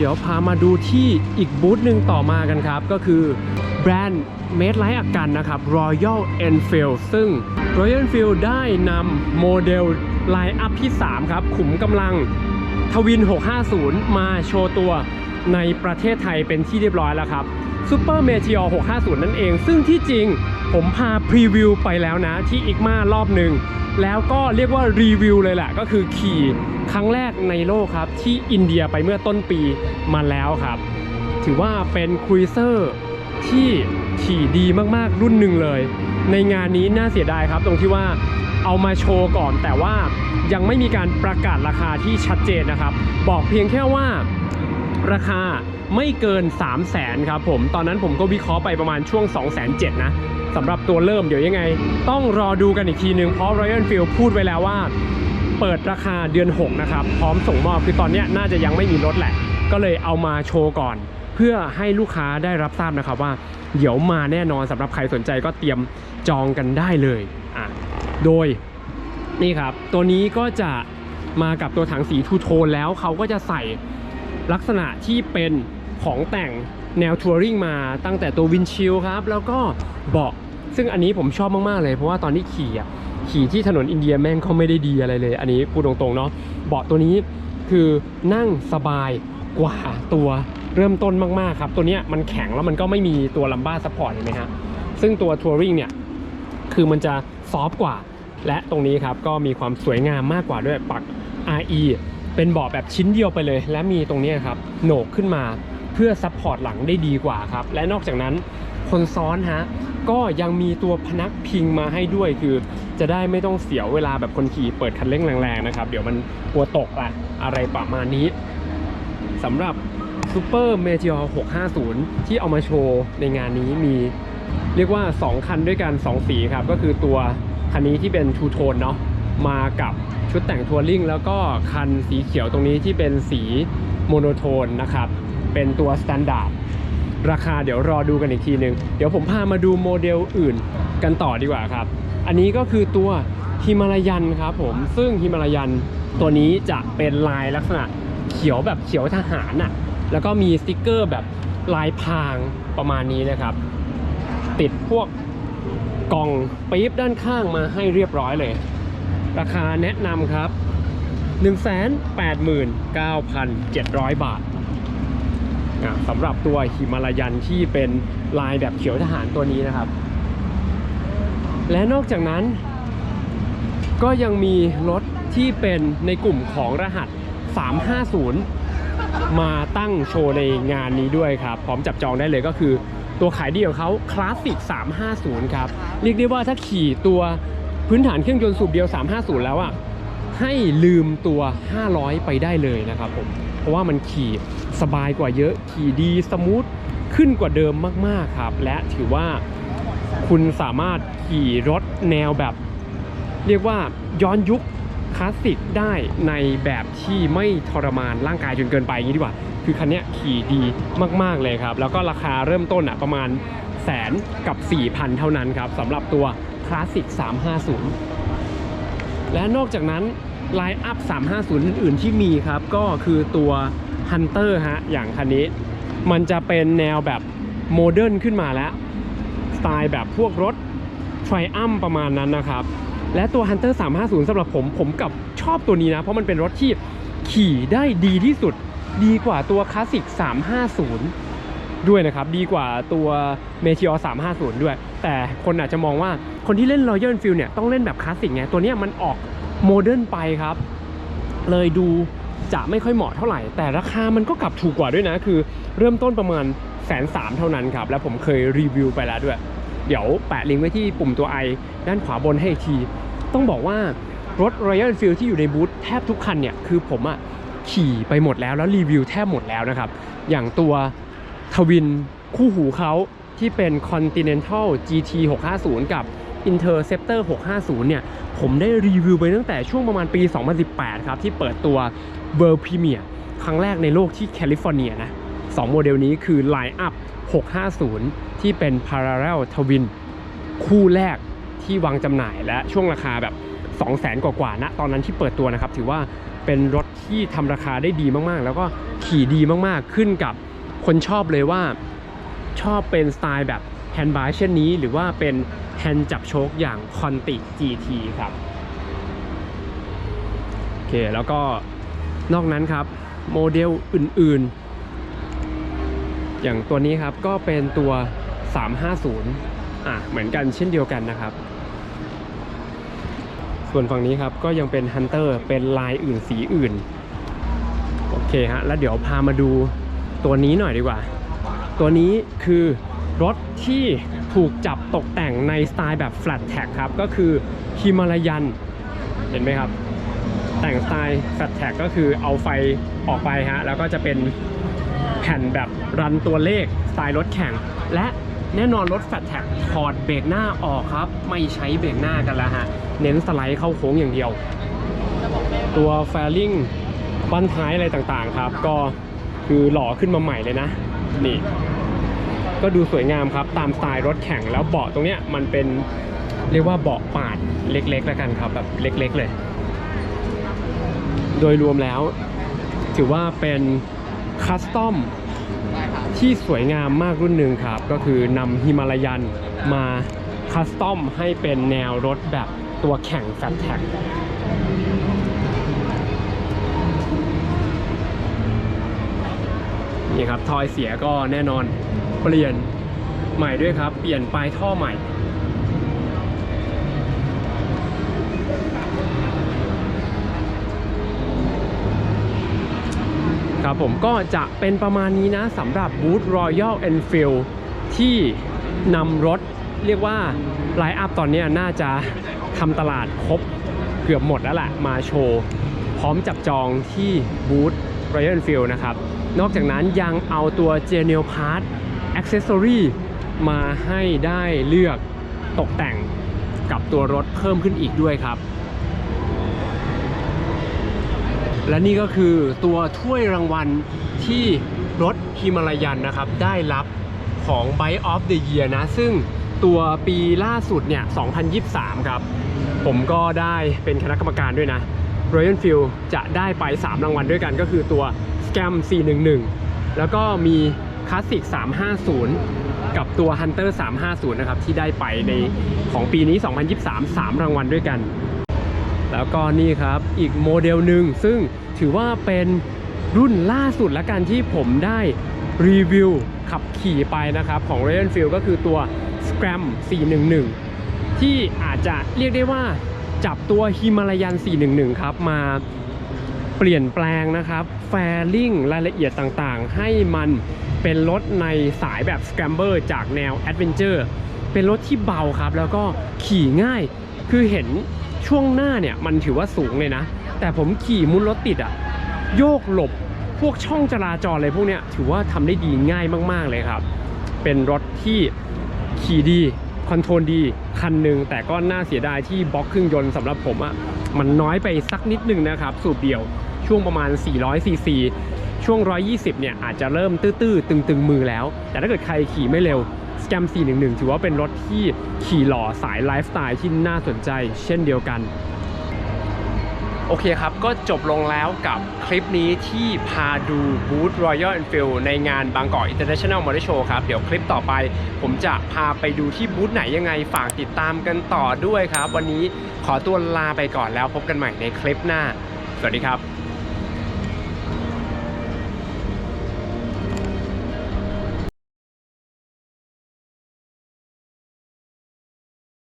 เดี๋ยวพามาดูที่อีกบูธหนึ่งต่อมากันครับ ก็คือแบรนด์เมดไลท์อักกันนะครับ Royal Enfield ซึ่ง Royal Enfield ได้นำโมเดลไลน์อัพที่ 3 ครับ ขุมกำลังทวิน 650 มาโชว์ตัวในประเทศไทยเป็นที่เรียบร้อยแล้วครับ Super Meteor 650 นั่นเอง ซึ่งที่จริงผมพาพรีวิวไปแล้วนะที่อีกมารอบหนึ่ง แล้วก็เรียกว่ารีวิวเลยแหละก็คือขี่ครั้งแรกในโลกครับ ที่อินเดียไปเมื่อต้นปีมาแล้วครับ ถือว่าเป็นครูเซอร์ที่ขี่ดีมากๆรุ่นหนึ่งเลย ในงานนี้น่าเสียดายครับตรงที่ว่าเอามาโชว์ก่อนแต่ว่ายังไม่มีการประกาศราคาที่ชัดเจนนะครับ บอกเพียงแค่ว่าราคาไม่เกิน 3 0 0แสนครับผม ตอนนั้นผมก็วิเคราะห์ไปประมาณช่วง2 7 0 0 0นะ สำหรับตัวเริ่มเดี๋ยวยังไง ต้องรอดูกันอีกทีนึงเพราะ Royal Field พูดไว้แล้วว่า เปิดราคาเดือน 6 นะครับ พร้อมส่งมอบคือตอนนี้น่าจะยังไม่มีรถแหละ ก็เลยเอามาโชว์ก่อน เพื่อให้ลูกค้าได้รับทราบนะครับว่า เดี๋ยวมาแน่นอนสำหรับใครสนใจก็เตรียมจองกันได้เลยอะโดยนี่ครับ ตัวนี้ก็จะมากับตัวถังสีทูโทนแล้วเขาก็จะใส่ลักษณะที่เป็นของแต่ง แนวทัวริงมาตั้งแต่ตัววินชิลครับ แล้วก็เบาะซึ่งอันนี้ผมชอบมาก ๆ เลย เพราะว่าตอนที่ขี่อะขี่ที่ถนนอินเดียแม่งเขาไม่ได้ดีอะไรเลย อันนี้พูดตรงๆเนาะเบาะตัวนี้คือนั่งสบายกว่าตัวเริ่มต้นมากๆครับตัวเนี้ยมันแข็งแล้วมันก็ไม่มีตัวลัมบ้าซัพพอร์ตเห็นไหมฮะซึ่งตัวทัวริงเนี่ยคือมันจะซอฟกว่า และตรงนี้ครับก็มีความสวยงามมากกว่าด้วยปัก RE เป็นเบาะแบบชิ้นเดียวไปเลย และมีตรงนี้ครับโหนกขึ้นมา เพื่อซัพพอร์ตหลังได้ดีกว่าครับ และนอกจากนั้นคนซ้อนฮะก็ยังมีตัวพนักพิงมาให้ด้วยคือจะได้ไม่ต้องเสียเวลาแบบคนขี่เปิดคันเร่งแรงๆนะครับ เดี๋ยวมันกลัวตกอะอะไรประมาณนี้สำหรับ Super Meteor 650 ที่เอามาโชว์ในงานนี้มีเรียกว่า 2 คันด้วยกัน 2 สีครับ ก็คือตัวคันนี้ที่เป็นทูโทนเนาะมากับชุดแต่งทัวริงแล้วก็คันสีเขียวตรงนี้ที่เป็นสีโมโนโทนนะครับ เป็นตัวสแตนดาร์ดราคาเดี๋ยวรอดูกันอีกทีหนึ่งเดี๋ยวผมพามาดูโมเดลอื่นกันต่อดีกว่าครับ อันนี้ก็คือตัวฮิมาลายันครับผมซึ่งฮิมาลายันตัวนี้จะเป็นลายลักษณะเขียวแบบเขียวทหารน่ะแล้วก็มีสติกเกอร์แบบลายพรางประมาณนี้นะครับ ติดพวกกล่องปี๊บด้านข้างมาให้เรียบร้อยเลย ราคาแนะนำครับ 189,700 บาทอะ สำหรับตัวหิมาลายันที่เป็นลายแบบเขียวทหารตัวนี้นะครับ และนอกจากนั้น ก็ยังมีรถที่เป็นในกลุ่มของรหัส 350 มาตั้งโชว์ในงานนี้ด้วยครับ พร้อมจับจองได้เลยก็คือตัวขายดีของเขาคลาสสิก 350 ครับ เรียกได้ว่าถ้าขี่ตัวพื้นฐานเครื่องยนต์สูบเดียว 350 แล้วอะให้ลืมตัว 500 ไปได้เลยนะครับผม เพราะว่ามันขี่สบายกว่าเยอะขี่ดีสมูทขึ้นกว่าเดิมมากๆครับ และถือว่าคุณสามารถขี่รถแนวแบบ เรียกว่าย้อนยุคคลาสสิกได้ในแบบที่ไม่ทรมานร่างกายจนเกินไปอย่างนี้ดีกว่า คือคันนี้ขี่ดีมากๆเลยครับ แล้วก็ราคาเริ่มต้นอะประมาณแสนกับ 4,000 เท่านั้นครับสำหรับตัวคลาสสิก350 และนอกจากนั้น ไลน์อัพ 350 อื่นๆที่มีครับ ก็คือตัว Hunter ฮะ อย่างคันนี้ มันจะเป็นแนวแบบโมเดิร์นขึ้นมาแล้ว สไตล์แบบพวกรถ t r i u m p ประมาณนั้นนะครับ และตัว Hunter 350สำหรับผม ผมกับชอบตัวนี้นะ เพราะมันเป็นรถที่ขี่ได้ดีที่สุด ดีกว่าตัวคลาสสิก 350 ด้วยนะครับ ดีกว่าตัว Meteor 350 ด้วย แต่คนอาจจะมองว่าคนที่เล่น Royal Enfield เนี่ยต้องเล่นแบบคลาสสิกไง ตัวนี้มันออก โมเดิร์นไปครับ เลยดูจะไม่ค่อยเหมาะเท่าไหร่ แต่ราคามันก็กลับถูกกว่าด้วยนะ คือเริ่มต้นประมาณแสนสามเท่านั้นครับ แล้วผมเคยรีวิวไปแล้วด้วย เดี๋ยวแปะลิงก์ไว้ที่ปุ่มตัว i ด้านขวาบนให้ที ต้องบอกว่ารถ Royal Enfield ที่อยู่ในบูธแทบทุกคันเนี่ย คือผมอะขี่ไปหมดแล้วแล้วรีวิวแทบหมดแล้วนะครับ อย่างตัวทวินคู่หูเขาที่เป็น Continental GT 650 กับ Interceptor 650 เนี่ย ผมได้รีวิวไปตั้งแต่ช่วงประมาณปี 2018 ครับ ที่เปิดตัว World Premiere ครั้งแรกในโลกที่แคลิฟอร์เนียนะสองโมเดลนี้คือ Line Up 650 ที่เป็น Parallel Twin คู่แรกที่วางจำหน่ายและช่วงราคาแบบ 2 0 0แสนกว่าๆนะตอนนั้นที่เปิดตัวนะครับ ถือว่าเป็นรถที่ทำราคาได้ดีมากๆ แล้วก็ขี่ดีมากๆขึ้นกับคนชอบเลยว่าชอบเป็นสไตล์แบบ แฮนด์บาร์เช่นนี้ หรือว่าเป็นแฮนด์จับโชคอย่างคอนติ GT ครับโอเคแล้วก็นอกนั้นครับโมเดลอื่นๆ อย่างตัวนี้ครับก็เป็นตัว 350อะเหมือนกันเช่นเดียวกันนะครับ ส่วนฝั่งนี้ครับก็ยังเป็น Hunter เป็นลายอื่นสีอื่น โอเคฮะแล้วเดี๋ยวพามาดูตัวนี้หน่อยดีกว่า ตัวนี้คือ รถที่ถูกจับตกแต่งในสไตล์แบบ flat tag ครับ ก็คือฮิมาลายัน เห็นไหมครับ แต่งสไตล์ flat tag ก็คือเอาไฟออกไปฮะ แล้วก็จะเป็นแผ่นแบบรันตัวเลขสไตล์รถแข่ง และแน่นอนรถ flat tag ถอดเบรกหน้าออกครับ ไม่ใช้เบรกหน้ากันแล้วฮะ เน้นสไลด์เข้าโค้งอย่างเดียว ตัวแฟลิงบั้นท้ายอะไรต่างๆครับ ก็คือหล่อขึ้นมาใหม่เลยนะ นี่ ก็ดูสวยงามครับ ตามสไตล์รถแข่งแล้วเบาะตรงเนี้ยมันเป็นเรียกว่าเบาะปาดเล็กๆแล้วกันครับแบบเล็กๆเลย โดยรวมแล้ว ถือว่าเป็นคัสตอมที่สวยงามมากรุ่นหนึ่งครับ ก็คือนำฮิมาลายันมาคัสตอมให้เป็นแนวรถแบบตัวแข่งแฟตแท็กนี่ครับทอยเสียก็แน่นอน เปลี่ยนใหม่ด้วยครับ เปลี่ยนปลายท่อใหม่ ครับผมก็จะเป็นประมาณนี้นะสำหรับบูธ Royal Enfield ที่นำรถเรียกว่าไลน์อัพตอนนี้น่าจะทำตลาดครบเกือบหมดแล้วแหละมาโชว์ พร้อมจับจองที่บูธ Royal Enfield นะครับ นอกจากนั้นยังเอาตัว g e n e l Part Accessory มาให้ได้เลือกตกแต่งกับตัวรถเพิ่มขึ้นอีกด้วยครับ และนี่ก็คือตัวถ้วยรางวัลที่รถฮิมาลายันนะครับ ได้รับของ Bike of the Year นะ ซึ่งตัวปีล่าสุดเนี่ย 2023 ครับ ผมก็ได้เป็นคณะกรรมการด้วยนะ Royal Field จะได้ไป 3 รางวัลด้วยกันก็คือตัว Scam 411 แล้วก็มี Classic 350 กับตัว Hunter 350 นะครับ ที่ได้ไปในของปีนี้ 2023 3 รางวัลด้วยกัน แล้วก็นี่ครับ อีกโมเดลหนึ่งซึ่งถือว่าเป็นรุ่นล่าสุดและกันที่ผมได้รีวิวขับขี่ไปนะครับของ Royal Enfield ก็คือตัว Scram 411 ที่อาจจะเรียกได้ว่าจับตัวฮิมาลายัน 411 ครับ มา เปลี่ยนแปลงนะครับแฟลิงรายละเอียดต่างๆ ให้มันเป็นรถในสายแบบ Scramber จากแนว Adventure เป็นรถที่เบาครับ แล้วก็ขี่ง่าย คือเห็นช่วงหน้าเนี่ยมันถือว่าสูงเลยนะ แต่ผมขี่มุนรถติดอะโยกหลบพวกช่องจราจรอะไรพวกเนี้ยถือว่าทำได้ดีง่ายมาก ๆเลยครับ เป็นรถที่ขี่ดีคอนโทรลดีคันหนึ่งแต่ก็น่าเสียดายที่บล็อกเครื่องยนต์สำหรับผมอะมันน้อยไปสักนิดนึงนะครับ สูบเดียว ช่วงประมาณ 400 ซีซี ช่วง 120 เนี่ยอาจจะเริ่มตื้อๆ ตึงๆ มือแล้ว แต่ถ้าเกิดใครขี่ไม่เร็ว Scam 411 ถือว่าเป็นรถที่ขี่หล่อสายไลฟ์สไตล์ที่น่าสนใจเช่นเดียวกันโอเคครับ ก็จบลงแล้วกับคลิปนี้ที่พาดูบูธ Royal Enfield ในงานบางกอก International Motor Show ครับ เดี๋ยวคลิปต่อไป ผมจะพาไปดูที่บูธไหนยังไง ฝากติดตามกันต่อด้วยครับ วันนี้ขอตัวลาไปก่อนแล้วพบกันใหม่ในคลิปหน้า สวัสดีครับ